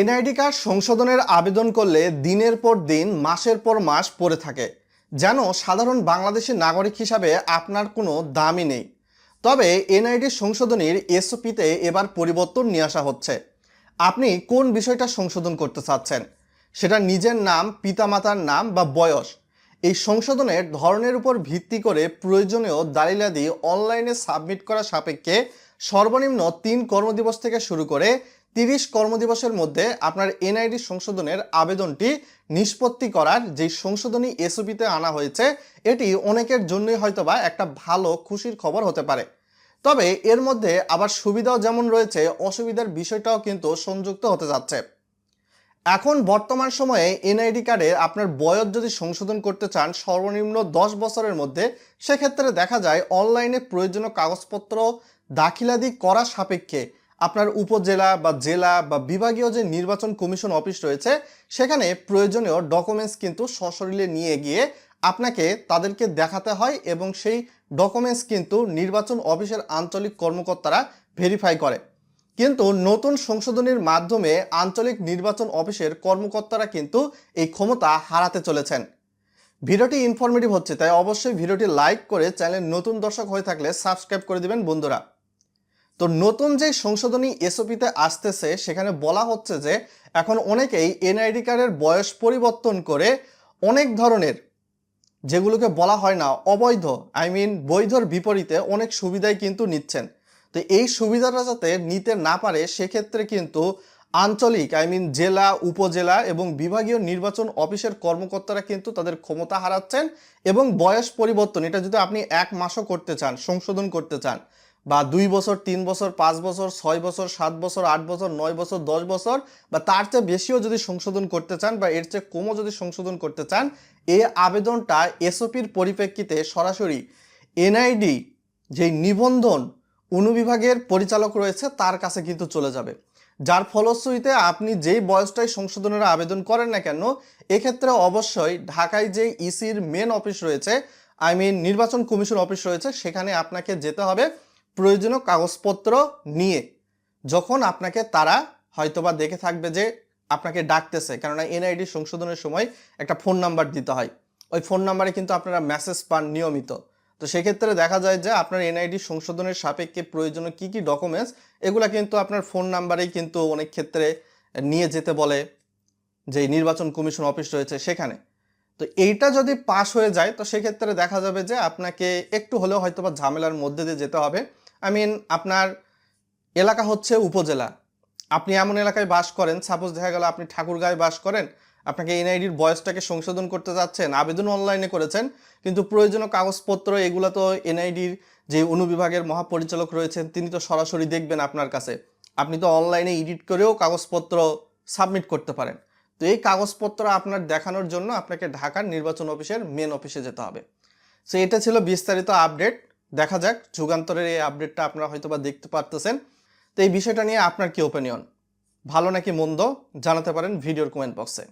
NID card সংশোধনের আবেদন করলে দিনের পর দিন, মাসের পর মাস পড়ে থাকে। যেন সাধারণ বাংলাদেশি নাগরিক হিসাবে আপনার কোনো দামই নেই। তবে এনআইডি সংশোধনীর এসওপিতে এবার পরিবর্তন নিয়ে আসা হচ্ছে। আপনি কোন বিষয়টা সংশোধন করতে চাচ্ছেন? সেটা নিজের নাম, পিতামাতার নাম বা বয়স। এই সংশোধনের ধরনের উপর ভিত্তি করে প্রয়োজনীয় দালিলাদি অনলাইনে সাবমিট করা সাপেক্ষে সর্বনিম্ন তিন কর্মদিবস থেকে শুরু করে তিরিশ কর্মদিবসের মধ্যে আপনার এনআইডি সংশোধনের আবেদনটি নিষ্পত্তি করার যে সংশোধনী এসওপিতে আনা হয়েছে, এটি অনেকের জন্যই হয়তোবা একটা ভালো খুশির খবর হতে পারে। তবে এর মধ্যে আবার সুবিধাও যেমন রয়েছে, অসুবিধার বিষয়টাও কিন্তু সংযুক্ত হতে যাচ্ছে। এখন বর্তমান সময়ে এনআইডি কার্ডে আপনার বয়স যদি সংশোধন করতে চান, সর্বনিম্ন দশ বছরের মধ্যে, সেক্ষেত্রে দেখা যায় অনলাইনে প্রয়োজনীয় কাগজপত্র দাখিলাদি করা সাপেক্ষে আপনার উপজেলা বা জেলা বা বিভাগীয় যে নির্বাচন কমিশন অফিস রয়েছে, সেখানে প্রয়োজনীয় ডকুমেন্টস কিন্তু সশরীরে নিয়ে গিয়ে আপনাকে তাদেরকে দেখাতে হয় এবং সেই ডকুমেন্টস কিন্তু নির্বাচন অফিসের আঞ্চলিক কর্মকর্তারা ভেরিফাই করে। কিন্তু নতুন সংশোধনীর মাধ্যমে আঞ্চলিক নির্বাচন অফিসের কর্মকর্তারা কিন্তু এই ক্ষমতা হারাতে চলেছেন। ভিডিওটি ইনফরমেটিভ হচ্ছে, তাই অবশ্যই ভিডিওটি লাইক করে চ্যানেল নতুন দর্শক হয়ে থাকলে সাবস্ক্রাইব করে দিবেন বন্ধুরা। তো নতুন যে সংশোধনী এসওপিতে আসতেছে, সেখানে বলা হচ্ছে যে এখন অনেকেই এনআইডি কার্ডের বয়স পরিবর্তন করে অনেক ধরনের যেগুলোকে বলা হয় না অবৈধ আই মিন বৈধর বিপরীতে অনেক সুবিধাই কিন্তু নিচ্ছেন। তো এই সুবিধাটা যাতে নিতে না পারে, সেক্ষেত্রে কিন্তু আঞ্চলিক আই মিন জেলা, উপজেলা এবং বিভাগীয় নির্বাচন অফিসের কর্মকর্তারা কিন্তু তাদের ক্ষমতা হারাচ্ছেন এবং বয়স পরিবর্তন, এটা যদি আপনি এক মাসও করতে চান, সংশোধন করতে চান বা দুই বছর, তিন বছর, পাঁচ বছর, ছয় বছর, সাত বছর, আট বছর, নয় বছর, দশ বছর, বা তার চেয়ে বেশিও যদি সংশোধন করতে চান বা এর চেয়ে কমও যদি সংশোধন করতে চান এই আবেদনটা এসওপির পরিপ্রেক্ষিতে সরাসরি এনআইডি যে নিবন্ধন অনুবিভাগের পরিচালক রয়েছে তার কাছে কিন্তু চলে যাবে। যার ফলশ্রুতিতে আপনি যেই বয়সটাই সংশোধনের আবেদন করেন না কেন, এক্ষেত্রে অবশ্যই ঢাকায় যে ইসির মেন অফিস রয়েছে আই মিন নির্বাচন কমিশন অফিস রয়েছে, সেখানে আপনাকে যেতে হবে। প্রয়োজনীয় কাগজপত্র নিয়ে যখন আপনাকে তারা হয়তোবা দেখে থাকবে যে আপনাকে ডাকতেছে, কেননা এনআইডি সংশোধনের সময় একটা ফোন নাম্বার দিতে হয়। ওই ফোন নাম্বারে কিন্তু আপনারা মেসেজ পান নিয়মিত। তো সেক্ষেত্রে দেখা যায় যে আপনার এনআইডি সংশোধনের সাপেক্ষে প্রয়োজনীয় কী কী ডকুমেন্টস এগুলো কিন্তু আপনার ফোন নাম্বারেই কিন্তু অনেক ক্ষেত্রে নিয়ে যেতে বলে যে নির্বাচন কমিশন অফিস রয়েছে সেখানে। তো এইটা যদি পাশ হয়ে যায়, তো সেক্ষেত্রে দেখা যাবে যে আপনাকে একটু হলেও হয়তো বা ঝামেলার মধ্যে দিয়ে যেতে হবে। আই মিন আপনার এলাকা হচ্ছে উপজেলা। আপনি এমন এলাকায় বাস করেন সাপোজ দেখা গেল আপনি ঠাকুরগাঁয়ে বাস করেন, আপনাকে এনআইডির বয়সটাকে সংশোধন করতে যাচ্ছেন, আবেদন অনলাইনে করেছেন, কিন্তু প্রয়োজনীয় কাগজপত্র, এগুলো তো এনআইডির যে অনুবিভাগের মহাপরিচালক রয়েছেন, তিনি তো সরাসরি দেখবেন আপনার কাছে। আপনি তো অনলাইনে এডিট করেও কাগজপত্র সাবমিট করতে পারেন। তো এই কাগজপত্র আপনার দেখানোর জন্য আপনাকে ঢাকার নির্বাচন অফিসের মেন অফিসে যেতে হবে। সো এটা ছিল বিস্তারিত আপডেট দেখা যাক, যুগান্তরের এই আপডেটটা আপনারা হয়তো বা দেখতে পারতেছেন। তো এই বিষয়টা নিয়ে আপনার কি ওপিনিয়ন ভালো নাকি মন্দ? জানাতে পারেন ভিডিওর কমেন্ট বক্সে